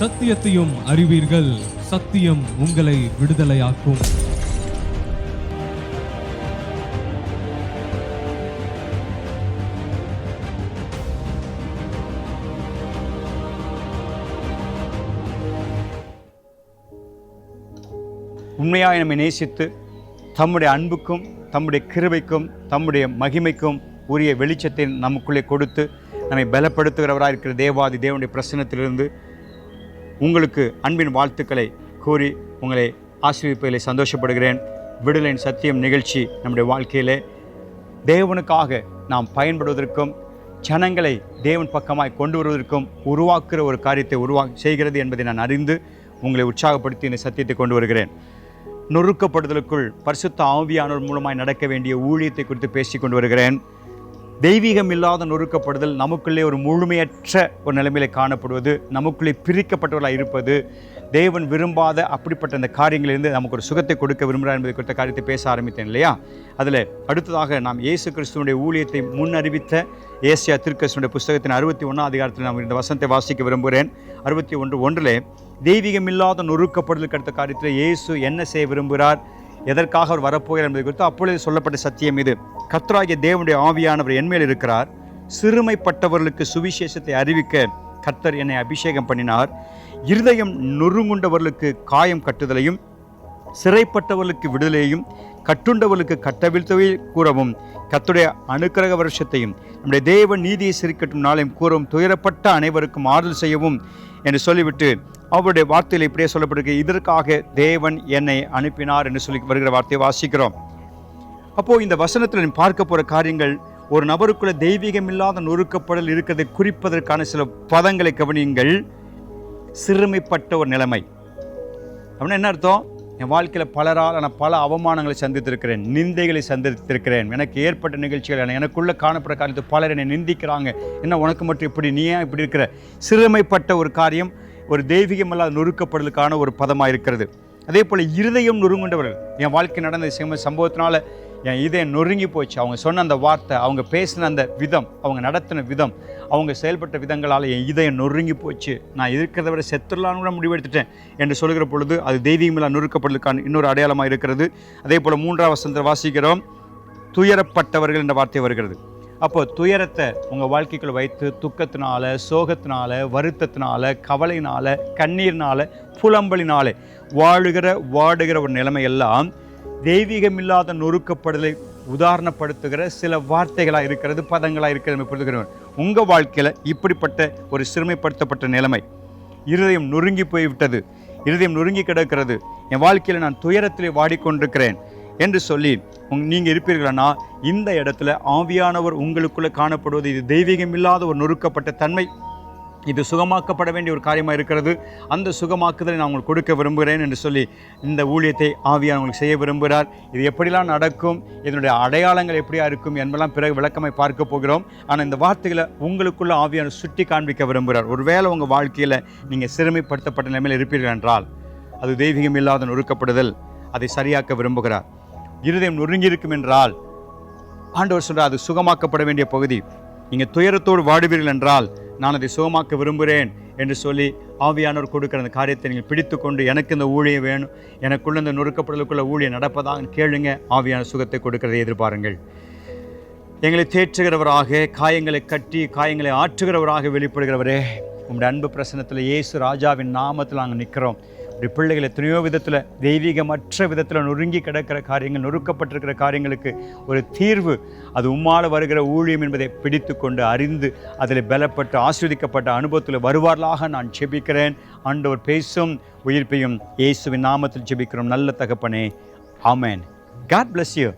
சத்தியத்தையும் அறிவீர்கள். சத்தியம் உங்களை விடுதலையாக்கும். உண்மையாக நம்மை நேசித்து தம்முடைய அன்புக்கும் தம்முடைய கிருபைக்கும் தம்முடைய மகிமைக்கும் உரிய வெளிச்சத்தை நமக்குள்ளே கொடுத்து நம்மை பலப்படுத்துகிறவராக இருக்கிற தேவாதி தேவனுடைய பிரசனத்திலிருந்து உங்களுக்கு அன்பின் வாழ்த்துக்களை கூறி உங்களை ஆசீர்விப்பதில் சந்தோஷப்படுகிறேன். விடுதலின் சத்தியம் நிகழ்ச்சி நம்முடைய வாழ்க்கையிலே. தேவனுக்காக நாம் பயன்படுவதற்கும் ஜனங்களை தேவன் பக்கமாய் கொண்டு வருவதற்கும் உருவாக்குகிற ஒரு காரியத்தை உருவா செய்கிறது என்பதை நான் அறிந்து உங்களை உற்சாகப்படுத்தி இந்த சத்தியத்தை கொண்டு வருகிறேன். நொறுக்கப்படுதலுக்குள் பரிசுத்த ஆவியானோர் மூலமாய் நடக்க வேண்டிய ஊழியத்தை குறித்து பேசி கொண்டு வருகிறேன். தெய்வீகம் இல்லாத நொறுக்கப்படுதல் நமக்குள்ளே ஒரு முழுமையற்ற ஒரு நிலைமையில காணப்படுவது நமக்குள்ளே பிரிக்கப்பட்டவர்களாக இருப்பது தேவன் விரும்பாத அப்படிப்பட்ட அந்த காரியங்களிலிருந்து நமக்கு ஒரு சுகத்தை கொடுக்க விரும்புகிறார் என்பது குறித்த காரியத்தை பேச ஆரம்பித்தேன் இல்லையா? அதில் அடுத்ததாக நாம் இயேசு கிறிஸ்துவனுடைய ஊழியத்தை முன் அறிவித்த ஏசியா திருக்கசுடைய புஸ்தகத்தின் அறுபத்தி ஒன்றாம் அதிகாரத்தில் நாம் இந்த வசனத்தை வாசிக்க விரும்புகிறேன். அறுபத்தி ஒன்று ஒன்றில் தெய்வீகமில்லாத நொறுக்கப்படுதலுக்கு அடுத்த காரியத்தில் இயேசு என்ன செய்ய விரும்புகிறார்? எதற்காக அவர் வரப்போகிறார் என்பது குறித்து அப்பொழுது சொல்லப்பட்ட சத்தியம் இது. கத்ராகிய தேவனுடைய ஆவியானவர் என்மேல் இருக்கிறார். சிறுமைப்பட்டவர்களுக்கு சுவிசேஷத்தை அறிவிக்க கர்த்தர் என்னை அபிஷேகம் பண்ணினார். இருதயம் நொறுங்குண்டவர்களுக்கு காயம் கட்டுதலையும் சிறைப்பட்டவர்களுக்கு விடுதலையும் கட்டுண்டவர்களுக்கு கட்டவிழ்த்தவை கூறவும் கத்துடைய அனுக்கிரக வருஷத்தையும் நம்முடைய தேவ நீதியை சிரிக்கட்டும் நாளையும் கூறவும் துயரப்பட்ட அனைவருக்கும் ஆறுதல் செய்யவும் என்று சொல்லிவிட்டு அவருடைய வார்த்தையில் இப்படியே சொல்லப்பட்டிருக்கு இதற்காக தேவன் என்னை அனுப்பினார் என்று சொல்லி வருகிற வார்த்தையை வாசிக்கிறோம். அப்போ இந்த வசனத்தில் நீ பார்க்க போகிற காரியங்கள் ஒரு நபருக்குள்ள தெய்வீகம் இல்லாத நொறுக்கப்படல் இருக்கிறதை குறிப்பதற்கான சில பதங்களை கவனியுங்கள். சிறுமைப்பட்ட ஒரு நிலைமை. அப்படின்னா என்ன அர்த்தம்? என் வாழ்க்கையில் பலரால் நான் பல அவமானங்களை சந்தித்திருக்கிறேன் நிந்தைகளை சந்தித்திருக்கிறேன். எனக்கு ஏற்பட்ட நிகழ்ச்சிகள் எனக்குள்ளே காணப்படுற காரியத்தை பலர் என்னை நிந்திக்கிறாங்க. என்ன உனக்கு மட்டும் இப்படி நீ ஏன் இப்படி இருக்கிற? சிறுமைப்பட்ட ஒரு காரியம் ஒரு தெய்வீகமல்லாத நொறுக்கப்படுதலுக்கான ஒரு பதமாக இருக்கிறது. அதே போல் இருதயம் நொறுங்குண்டவர்கள் என் வாழ்க்கை நடந்த சிம்ம சம்பவத்தினால என் இதயம் நொறுங்கி போச்சு. அவங்க சொன்ன அந்த வார்த்தை அவங்க பேசின அந்த விதம் அவங்க நடத்தின விதம் அவங்க செயல்பட்ட விதங்களால் என் இதயம் நொறுங்கி போச்சு. நான் இருக்கிறத விட செத்துடலான்னு கூட முடிவெடுத்துட்டேன் என்று சொல்கிற பொழுது அது தெய்வீகமில்லா நொறுக்கப்படுவதற்கான இன்னொரு அடையாளமாக இருக்கிறது. அதே போல் மூன்றாம் வசந்த வாசிக்கிறோம் துயரப்பட்டவர்கள் என்ற வார்த்தை வருகிறது. அப்போ துயரத்தை உங்கள் வாழ்க்கைக்குள்ள வைத்து துக்கத்தினால சோகத்தினால வருத்தத்தினால கவலையினால கண்ணீர்னால புலம்பலினாலே வாழுகிற வாடுகிற ஒரு நிலைமையெல்லாம் தெய்வீகமில்லாத நொறுக்கப்படுதலை உதாரணப்படுத்துகிற சில வார்த்தைகளாக இருக்கிறது பதங்களாக இருக்கிறது நம்ம உங்கள் வாழ்க்கையில் இப்படிப்பட்ட ஒரு சிறுமைப்படுத்தப்பட்ட நிலைமை இருதயம் நொறுங்கி போய்விட்டது. இருதயம் நொறுங்கி கிடக்கிறது. என் வாழ்க்கையில் நான் துயரத்திலே வாடிக்கொண்டிருக்கிறேன். என்று சொல்லி உங் நீங்கள் இருப்பீர்களானா இந்த இடத்துல ஆவியானவர் உங்களுக்குள்ளே காணப்படுவது இது தெய்வீகம் இல்லாத ஒரு நொறுக்கப்பட்ட தன்மை. இது சுகமாக்கப்பட வேண்டிய ஒரு காரியமாக இருக்கிறது. அந்த சுகமாக்குதலை நான் உங்களுக்கு கொடுக்க விரும்புகிறேன் என்று சொல்லி இந்த ஊழியத்தை ஆவியான உங்களுக்கு செய்ய விரும்புகிறார். இது எப்படிலாம் நடக்கும் இதனுடைய அடையாளங்கள் எப்படியா இருக்கும் என்பதெல்லாம் பிறகு விளக்கமாய் பார்க்க போகிறோம். ஆனால் இந்த வார்த்தைகளை உங்களுக்குள்ள ஆவியான சுட்டி காண்பிக்க விரும்புகிறார். ஒருவேளை உங்கள் வாழ்க்கையில் நீங்கள் சிறுமைப்படுத்தப்பட்ட நிலைமையில் இருப்பீர்கள் என்றால் அது தெய்வீகம் இல்லாத நொறுக்கப்படுதல். அதை சரியாக்க விரும்புகிறார். இருதயம் நொறுங்கி இருக்கும் என்றால் ஆண்டவர் சொல்கிறார் அது சுகமாக்கப்பட வேண்டிய பகுதி. நீங்கள் துயரத்தோடு வாடுவீர்கள் என்றால் நான் அதை சுகமாக்க விரும்புகிறேன் என்று சொல்லி ஆவியானவர் கொடுக்கிற அந்த காரியத்தை நீங்கள் பிடித்து கொண்டு எனக்கு இந்த ஊழியம் வேணும் எனக்குள்ள இந்த நொறுக்கப்படுதலுக்குள்ள ஊழியம் நடப்பதாக கேளுங்க ஆவியான சுகத்தை கொடுக்கிறதை எதிர்பாருங்கள். எங்களை தேற்றுகிறவராக காயங்களை கட்டி காயங்களை ஆற்றுகிறவராக வெளிப்படுகிறவரே உங்களுடைய அன்பு பிரசனத்தில் இயேசு ராஜாவின் நாமத்தில் நாங்கள் நிற்கிறோம். அப்படி பிள்ளைகள் எத்தனையோ விதத்தில் தெய்வீகமற்ற விதத்தில் நொறுங்கி கிடக்கிற காரியங்கள் நொறுக்கப்பட்டிருக்கிற காரியங்களுக்கு ஒரு தீர்வு. அது உம்மால வருகிற ஊழியம் என்பதை பிடித்து கொண்டு அறிந்து அதில் பலப்பட்டு ஆஸ்வதிக்கப்பட்ட அனுபவத்தில் வருவார்களாக நான் செபிக்கிறேன் ஆண்டவர் பேசும் உயிர்ப்பையும் இயேசுவின் நாமத்தில் ஜெபிக்கிறோம். நல்ல தகப்பனே. ஆமேன். God bless you